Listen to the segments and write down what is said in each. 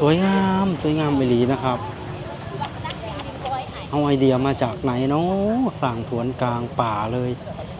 สวยงามสวยงามไปหลีนะครับ เอาไอเดียมาจากไหนเนาะสร้างสวนกลางป่าเลย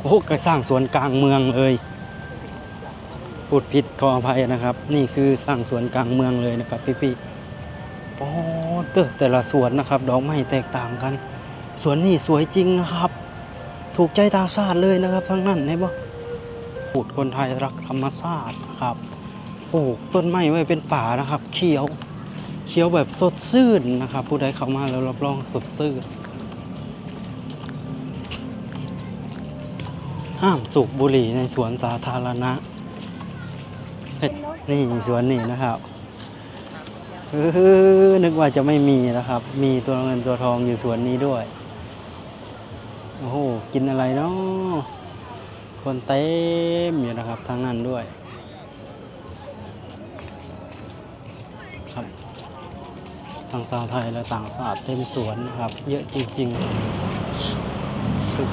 โอ้โหก็สร้างสวนกลางเมืองเลยพูดผิดขออภัยนะครับ นี่คือสร้างสวนกลางเมืองเลยนะครับพี่ๆโอ้เตอแต่ละสวนนะครับ ดอกไม้แตกต่างกัน สวนนี่สวยจริงนะครับ ถูกใจตางชาติเลยนะครับ ทั้งนั้นเห็นปะพูดคนไทยรักธรรมชาตินะครับปลูกต้นไม้ไว้เป็นป่านะครับ เขียว เขียวแบบสดชื่นนะครับผู้ใดเข้ามาแล้วรับรองสดชื่นห้ามสูบบุหรี่ในสวนสาธารณะเฮ้ยนี่สวนนี่นะครับเออนึกว่าจะไม่มีนะครับ มีตัวเงินตัวทองอยู่สวนนี้ด้วย โอ้โห กินอะไรเนาะคนเต็มอยู่นะครับทางนั้นด้วย ครับ ทั้งชาวไทยและต่างชาติเต็มสวนนะครับ เยอะจริงๆสุด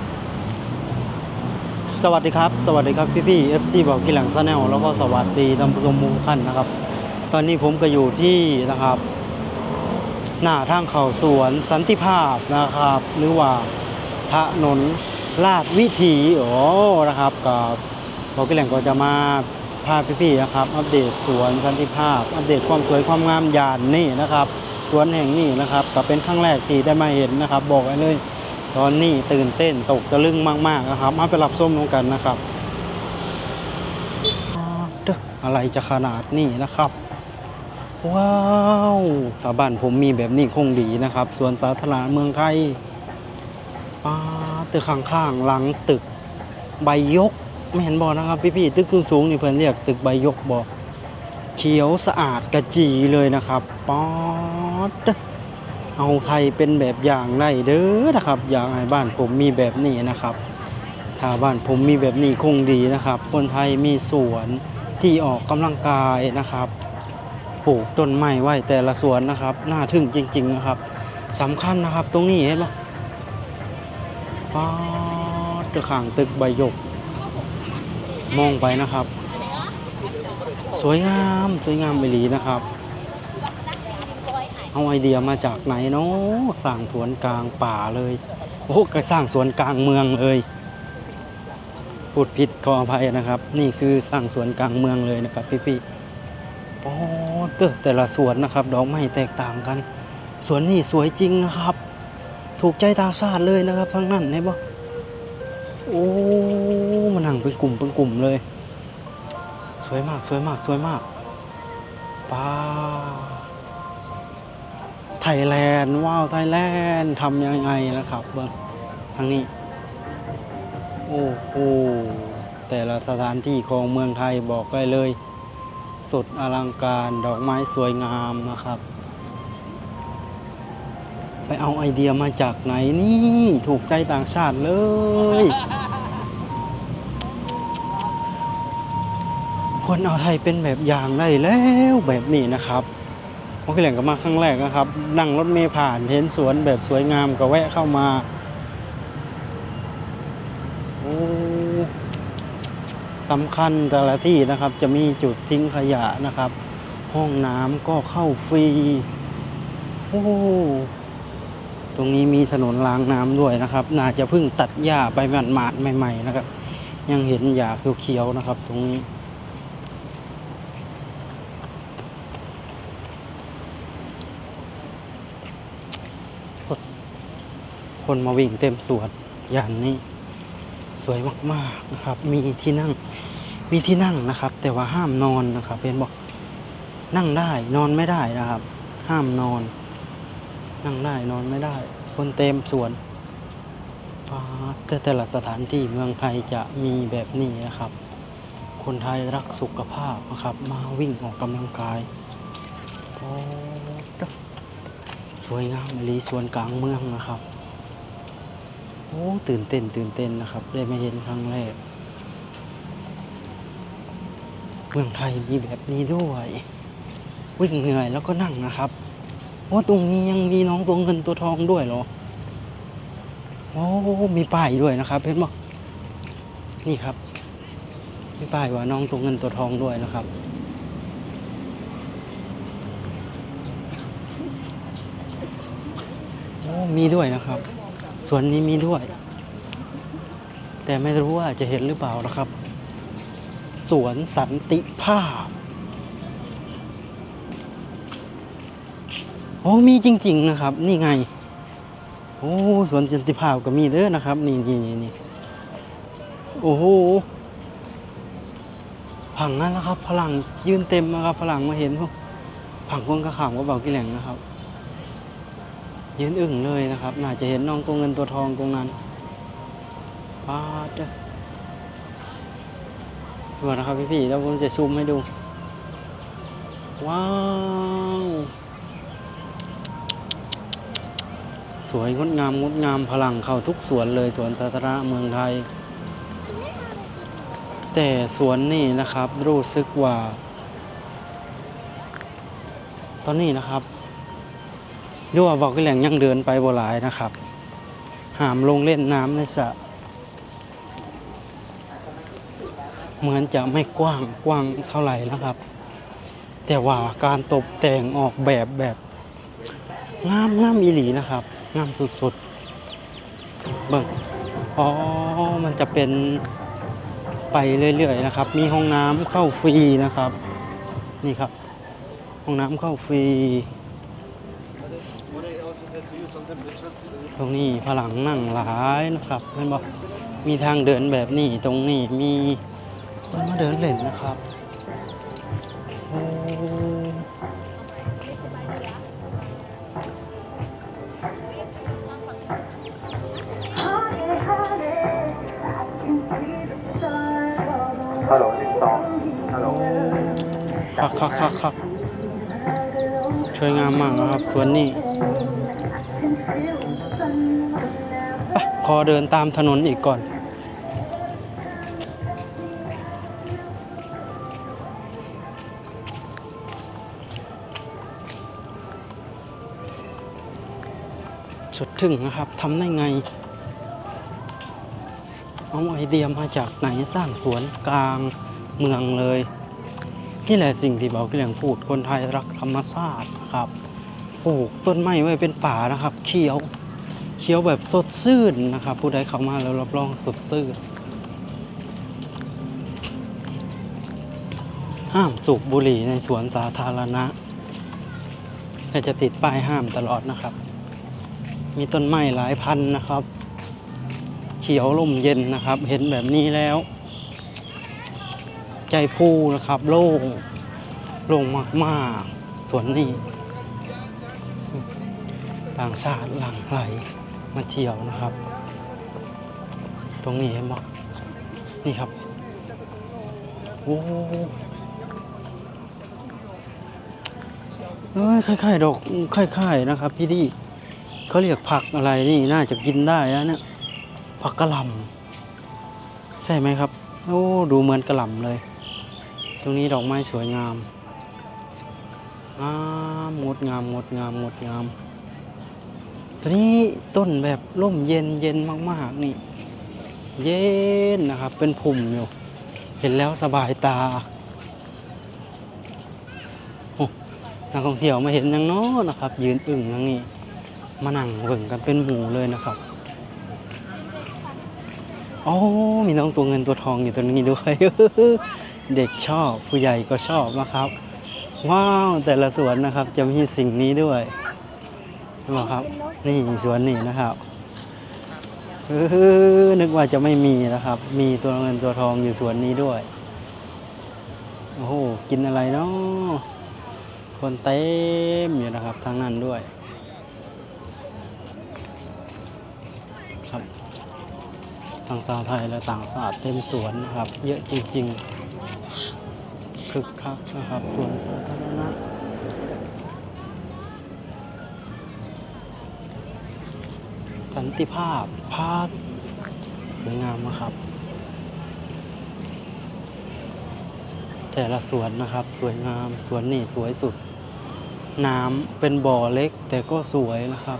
สวัสดีครับ สวัสดีครับพี่พี่ๆ FC บอกกิหลังซาแนลแล้วก็สวัสดีท่านผู้ชมทุกท่านนะครับ ตอนนี้ผมก็อยู่ที่นะครับ หน้าทางเขาสวนสันติภาพนะครับ หรือว่าถนนลาดวิถีโอ้นะครับกับบอกกินแหล่งก็จะมาพาพี่ๆนะครับ อัปเดตสวนสันติภาพ อัปเดตความสวยความงามยานนี่นะครับ สวนแห่งนี้นะครับก็เป็นครั้งแรกที่ได้มาเห็นนะครับ บอกไว้เลย ตอนนี้ตื่นเต้นตกตะลึงมากๆนะครับ มาไปรับส้มลงกันนะครับอะไรจะขนาดนี้นะครับ ว้าวถ้าบ้านผมมีแบบนี้คงดีนะครับสวนสาธารณะเมืองไทยป้าตึกข้างๆหลังตึกใบยกไม่เห็นบอนะครับ พี่ๆตึกสูงๆนี่เพื่อนเรียกตึกใบยกบอเขียวสะอาดกระจีเลยนะครับป๊อ ดเอาไทยเป็นแบบอย่างได้เด้อนะครับ อยากให้บ้านผมมีแบบนี้นะครับ ถ้าบ้านผมมีแบบนี้คงดีนะครับ คนไทยมีสวนที่ออกกำลังกายนะครับปลูกต้นไม้ไว้แต่ละสวนนะครับ น่าทึ่งจริง ๆนะครับสำคัญนะครับตรงนี้เห็นปะป๊าดตึกข้างตึกใบหยก มองไปนะครับ สวยงามสวยงามไปหลีนะครับ เอาไอเดียมาจากไหนเนาะสร้างสวนกลางป่าเลย โอ้ก็สร้างสวนกลางเมืองเลย พูดผิดขออภัยนะครับ นี่คือสร้างสวนกลางเมืองเลยนะครับพี่ๆโอ้เตอแต่ละสวนนะครับ ดอกไม้แตกต่างกัน สวนนี่สวยจริงนะครับ ถูกใจตางชาติเลยนะครับ ทั้งนั้นเห็นปะโอ้มันนั่งเป็นกลุ่มเป็นกลุ่มเลย สวยมากสวยมากสวยมากป้า ไทยแลนด์ว้าวไทยแลนด์ทำยังไงนะครับเบิ้งทางนี้ โอ้โหแต่ละสถานที่ของเมืองไทยบอกได้เลย สุดอลังการดอกไม้สวยงามนะครับ ไปเอาไอเดียมาจากไหนนี่ ถูกใจต่างชาติเลยคนเอาไทยเป็นแบบอย่างได้แล้วแบบนี้นะครับ เมื่อกี้แหลงก็มาครั้งแรกนะครับ นั่งรถเมล์ผ่านเห็นสวนแบบสวยงามก็แวะเข้ามาโอ้สำคัญแต่ละที่นะครับ จะมีจุดทิ้งขยะนะครับ ห้องน้ำก็เข้าฟรีโอ้ตรงนี้มีถนนรางน้ำด้วยนะครับ น่าจะเพิ่งตัดหญ้าไปหมาดๆใหม่ ๆ นะครับ ยังเห็นหญ้าเขียวๆนะครับ ตรงนี้ คนมาวิ่งเต็มสวนอย่างนี้ สวยมากๆนะครับ มีที่นั่ง มีที่นั่งนะครับ แต่ว่าห้ามนอนนะครับเป็นบอกนั่งได้นอนไม่ได้นะครับ ห้ามนอน นั่งได้นอนไม่ได้ คนเต็มสวนแต่แต่ละสถานที่เมืองไทยจะมีแบบนี้นะครับ คนไทยรักสุขภาพนะครับ มาวิ่งออกกำลังกายสวยงามอลีสวนกลางเมืองนะครับ โอ้ตื่นเต้นตื่นเต้นนะครับ ได้มาเห็นครั้งแรก เมืองไทยมีแบบนี้ด้วยวิ่งเหนื่อยแล้วก็นั่งนะครับโอ้ตรงนี้ยังมีน้องตัวเงินตัวทองด้วยเหรอโอ้มีป้ายด้วยนะครับ เห็นไหมนี่ครับมีป้ายว่าน้องตัวเงินตัวทองด้วยนะครับโอ้มีด้วยนะครับ สวนนี้มีด้วย แต่ไม่รู้ว่าจะเห็นหรือเปล่านะครับ สวนสันติภาพ โอ้มีจริง ๆนะครับ นี่ไง โอ้สวนสันติภาพก็มีเด้อนะครับ นี่นี่นี่นี่โอ้โหผังนั่นแล้วครับพลังยืนเต็มนะครับพลังมาเห็นพวกผังคนกระขามก็เบากี่แหล่งนะครับ ยืนอึ่งเลยนะครับ น่าจะเห็นน้องตัวเงินตัวทองตรงนั้นปาดเด้อดูนะครับพี่ๆแล้วผมจะซูมให้ดู ว้าว สวยงดงามงดงามพลังเข้าทุกสวนเลยสวนสาธารณะเมืองไทย แต่สวนนี่นะครับรู้สึกว่า ตอนนี้นะครับ ดูว่าบอกกแหล่งยังเดินไปบ่หลายนะครับหามลงเล่นน้ำในสระเหมือนจะไม่กว้างกว้างเท่าไหร่นะครับ แต่ว่าการตกแต่งออกแบบแบบงามงามอีหลีนะครับงามสุดๆเบิ่งอ๋อมันจะเป็นไปเรื่อยๆนะครับ มีห้องน้ำเข้าฟรีนะครับ นี่ครับ ห้องน้ำเข้าฟรี ตรงนี้ผลังนั่งหลายนะครับเห็นบอกมีทางเดินแบบนี้ตรงนี้มีคนมาเดินเล่นนะครับโอ้คักคักคักคักช่วยงามมากนะครับสวนนี้ไป ขอเดินตามถนนอีกก่อน สุดถึงนะครับทำได้ไง เอาไอเดียมาจากไหนสร้างสวนกลางเมืองเลย นี่แหละสิ่งที่เบาเกลียงพูดคนไทยรักธรรมชาติครับ ลูกต้นไม้ไว้เป็นป่านะครับ เขียวเขียวแบบสดชื่นนะครับ ผู้ใดเข้ามาแล้วรับรองสดชื่นห้ามสูบบุหรี่ในสวนสาธารณะแต่จะติดป้ายห้ามตลอดนะครับ มีต้นไม้หลายพันนะครับ เขียวลมเย็นนะครับ เห็นแบบนี้แล้ว ใจพูนะครับ โล่งโล่งมากๆสวนนี้ ต่างชาติหลั่งไหลมาเที่ยวนะครับ ตรงนี้เห็นไหมนี่ครับโอ้เอ้ยคล้ายๆดอกคล้ายๆนะครับ พี่ดีเขาเรียกผักอะไรนี่น่าจะกินได้แล้วเนี่ยผักกระหล่ำใช่ไหมครับ โอ้ดูเหมือนกระหล่ำเลย ตรงนี้ดอกไม้สวยงามงามงดงามงดงามงดงาม ตัวนี้ต้นแบบร่มเย็นเย็นมากๆนี่ เย็นนะครับ เป็นพุ่มอยู่ เห็นแล้วสบายตาโอ้นักท่องเที่ยวมาเห็นยังน้อนะครับ ยืนอึ่งอย่างนี้มานั่งเบิ่งกันเป็นหมู่เลยนะครับโอ้มีน้องตัวเงินตัวทองอยู่ตัวนี้ด้วย เด็กชอบผู้ใหญ่ก็ชอบนะครับ ว้าวแต่ละสวนนะครับจะมีสิ่งนี้ด้วย ใช่ไหมครับ นี่สวนนี่นะครับเออนึกว่าจะไม่มีนะครับ มีตัวเงินตัวทองอยู่สวนนี้ด้วย โอ้โห กินอะไรเนาะคนเต็มอยู่นะครับทางนั้นด้วย ครับทั้งชาวไทยและต่างชาติเต็มสวนนะครับ เยอะจริงๆคึกคักนะครับสวนสาธารณะ สันติภาพพาสสวยงามนะครับ แต่ละสวนนะครับสวยงามสวนนี่สวยสุด น้ำเป็นบ่อเล็กแต่ก็สวยนะครับ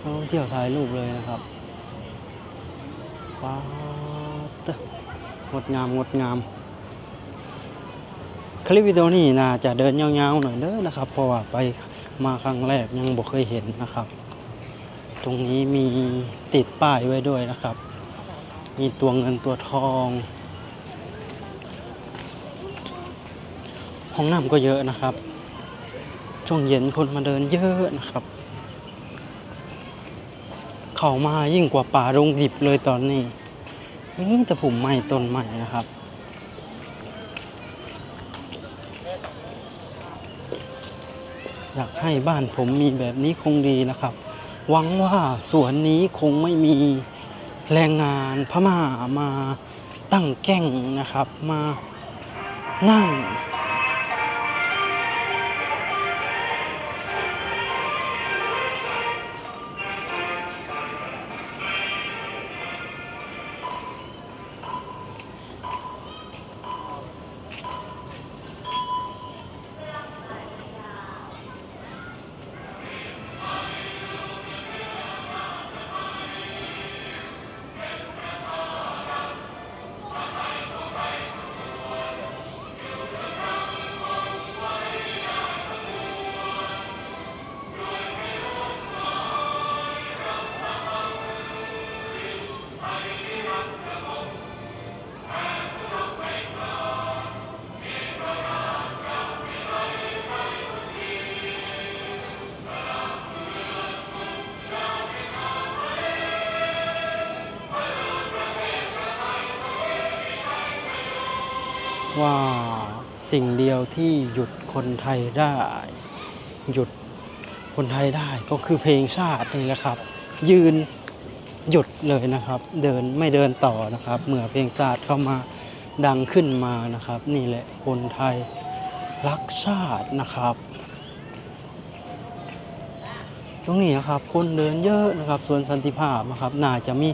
นักท่องเที่ยวถ่ายรูปเลยนะครับว้าวงดงามงดงาม คลิปวิดีโอนี้น่าจะเดินยาวๆหน่อยเด้อนะครับ เพราะว่าไปมาครั้งแรกยังบ่เคยเห็นนะครับ ตรงนี้มีติดป้ายไว้ด้วยนะครับ มีตัวเงินตัวทอง ห้องน้ำก็เยอะนะครับ ช่วงเย็นคนมาเดินเยอะนะครับ เข้ามายิ่งกว่าป่าดงดิบเลยตอนนี้นี่แต่ผมใหม่ต้นใหม่นะครับ อยากให้บ้านผมมีแบบนี้คงดีนะครับ หวังว่าสวนนี้คงไม่มีแรงงานพม่ามาตั้งแก้งนะครับ มานั่ง ว่าสิ่งเดียวที่หยุดคนไทยได้ หยุดคนไทยได้ก็คือเพลงชาตินี่แหละครับ ยืนหยุดเลยนะครับ เดินไม่เดินต่อนะครับเมื่อเพลงชาติเข้ามาดังขึ้นมานะครับ นี่แหละคนไทยรักชาตินะครับตรงนี้นะครับคนเดินเยอะนะครับสวนสันติภาพนะครับน่าจะมี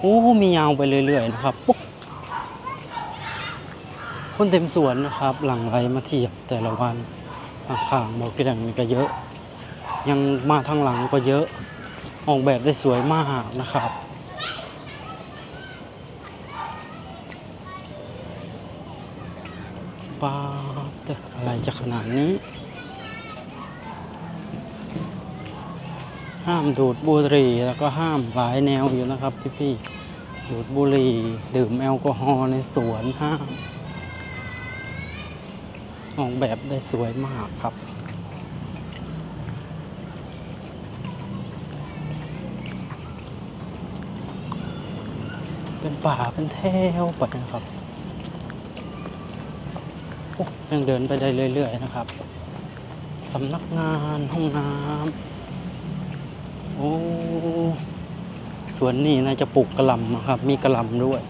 โอ้มียาวไปเรื่อยๆนะครับปุ๊บ คนเต็มสวนนะครับ หลังไหลมาเทียบแต่ละวันข้างๆบอกกระดังนี่ก็เยอะ ยังมาทางหลังก็เยอะ ออกแบบได้สวยมากนะครับป้าแต่อะไรจะขนาดนี้ ห้ามดูดบุหรี่แล้วก็ห้ามหลายแนวอยู่นะครับพี่ๆดูดบุหรี่ดื่มแอลกอฮอล์ในสวนห้าม ออกแบบได้สวยมากครับ เป็นป่าเป็นแถวไปนะครับยังเดินไปได้เรื่อย ๆ นะครับสำนักงานห้องน้ำโอ้สวนนี้น่าจะปลูกกระลำนะครับ มีกระลำด้วย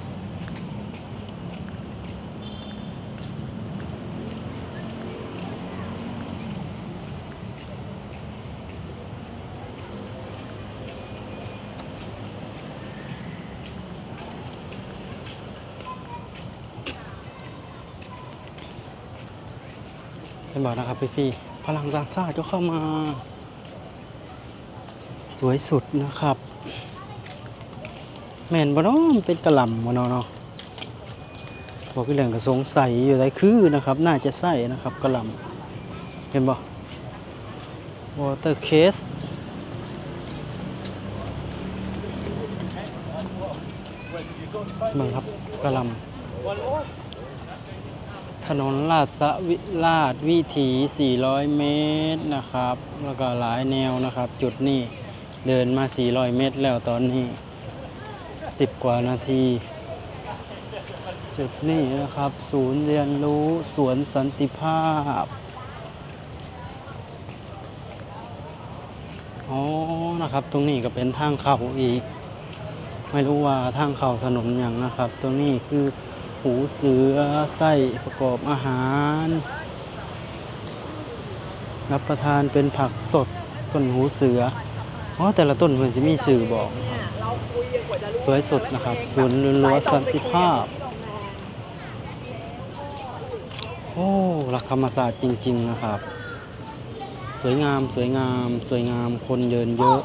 เห็นบอกนะครับพี่ๆพลังต่างชาก็เข้ามา สวยสุดนะครับ แม่นบ่เนาะมันเป็นกระหล่ำบ่เนาะเนาะบอกพี่เหลืองก็สงสัยอยู่ได้คือนะครับ น่าจะใส่นะครับกระหล่ำเห็นบ่ water case เมืองครับกระลำ ถนนลาดสะวิลาดวิถี 400 เมตรนะครับ แล้วก็หลายแนวนะครับ จุดนี้เดินมา 400 เมตรแล้วตอนนี้ 10 กว่านาที จุดนี้นะครับ ศูนย์เรียนรู้สวนสันติภาพอ๋อนะครับ ตรงนี้ก็เป็นทางเข้าอีก ไม่รู้ว่าทางเข้าถนนอย่างนะครับ ตรงนี้คือ หูเสือไส้ประกอบอาหาร รับประทานเป็นผักสดต้นหูเสืออ๋อแต่ละต้นเหมือนจะมีสื่อบอกสวยสดนะครับศูนย์เรียนรู้สันติภาพ โอ้รักธรรมศาสตร์จริง ๆ นะครับ สวยงามสวยงาม สวยงามคนเยินเยอะ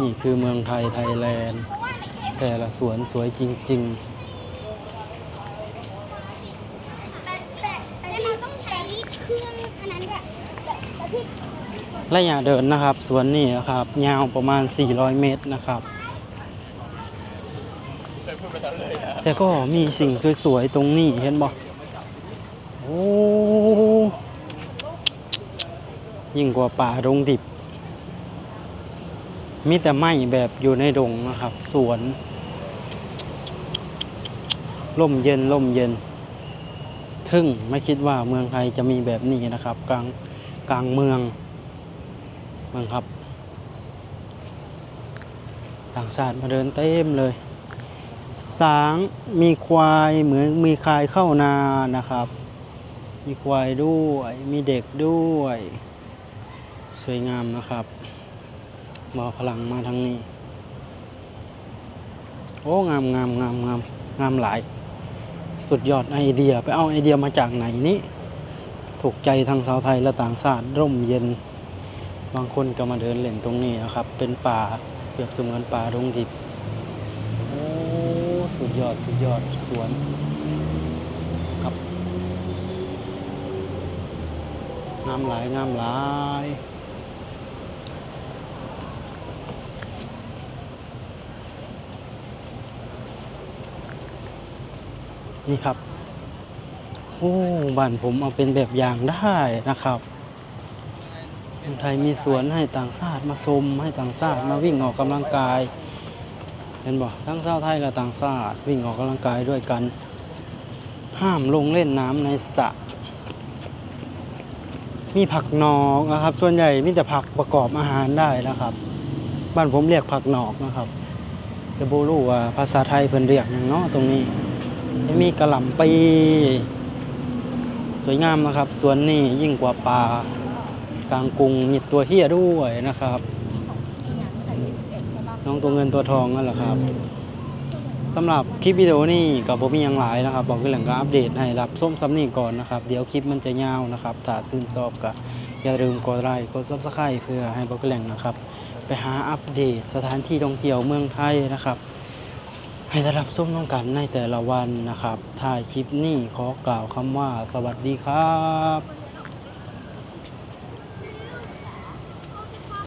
นี่คือเมืองไทยไทยแลนด์แต่ละสวนสวยจริง ๆ เครื่องอันนั้นด้วยแบบแบบที่ ระยะเดินนะครับ สวนนี่นะครับ ยาวประมาณ 400 เมตรนะครับ แต่ก็มีสิ่งสวยๆตรงนี้เห็นบ่โอ้ยิ่งกว่าป่าดงดิบ มีแต่ไม้แบบอยู่ในดงนะครับ สวนร่มเย็นร่มเย็น ทึ่งไม่คิดว่าเมืองไทยจะมีแบบนี้นะครับ กลางกลางเมือง มืองครับ ต่างชาติมาเดินเต็มเลย สางมีควายเหมือนมีควายเข้านานะครับ มีควายด้วยมีเด็กด้วย สวยงามนะครับมอพลังมาทางนี้ โอ้งามงามงามงามงามหลาย สุดยอดไอเดียไปเอาไอเดียมาจากไหนนี่ถูกใจทางชาวไทยและต่างชาติร่มเย็น บางคนก็มาเดินเล่นตรงนี้นะครับ เป็นป่าเปรียบสมอนป่าดงดิบ โอ้ สุดยอด สุดยอด สวนครับงามหลายงามหลายนี่ครับ โอ้ บ้านผมเอาเป็นแบบอย่างได้นะครับ คนไทยมีสวนให้ต่างชาติมาชมให้ต่างชาติมาวิ่งออกกำลังกาย เห็นบ่ทั้งชาวไทยและต่างชาติวิ่งออกกำลังกายด้วยกัน ห้ามลงเล่นน้ำในสระมีผักนอกนะครับ ส่วนใหญ่มีแต่ผักประกอบอาหารได้นะครับ บ้านผมเรียกผักนอกนะครับแต่โบรู้ว่าภาษาไทยเพิ่นเรียกหยังเนาะตรงนี้จะมีกระหล่ำปีสวยงามนะครับ สวนนี้ยิ่งกว่าป่า กลางกรุงมีตัวเฮียด้วยนะครับ น้องตัวเงินตัวทองนั่นแหละครับสำหรับคลิปวิดีโอนี้กับผมมีอย่างหลายนะครับ บอกกันหลังก็อัปเดตให้รับส้มซ้ำนี่ก่อนนะครับ เดี๋ยวคลิปมันจะยาวนะครับถ้าซื่นชอบก็อย่าลืมกดไลค์กดซับสไครต์เพื่อให้บอกกันหลังนะครับ ไปหาอัปเดตสถานที่ท่องเที่ยวเมืองไทยนะครับ ให้ได้รับส้มน้องกันในแต่ละวันนะครับถ่ายคลิปนี้ขอกล่าวคำว่าสวัสดีครับ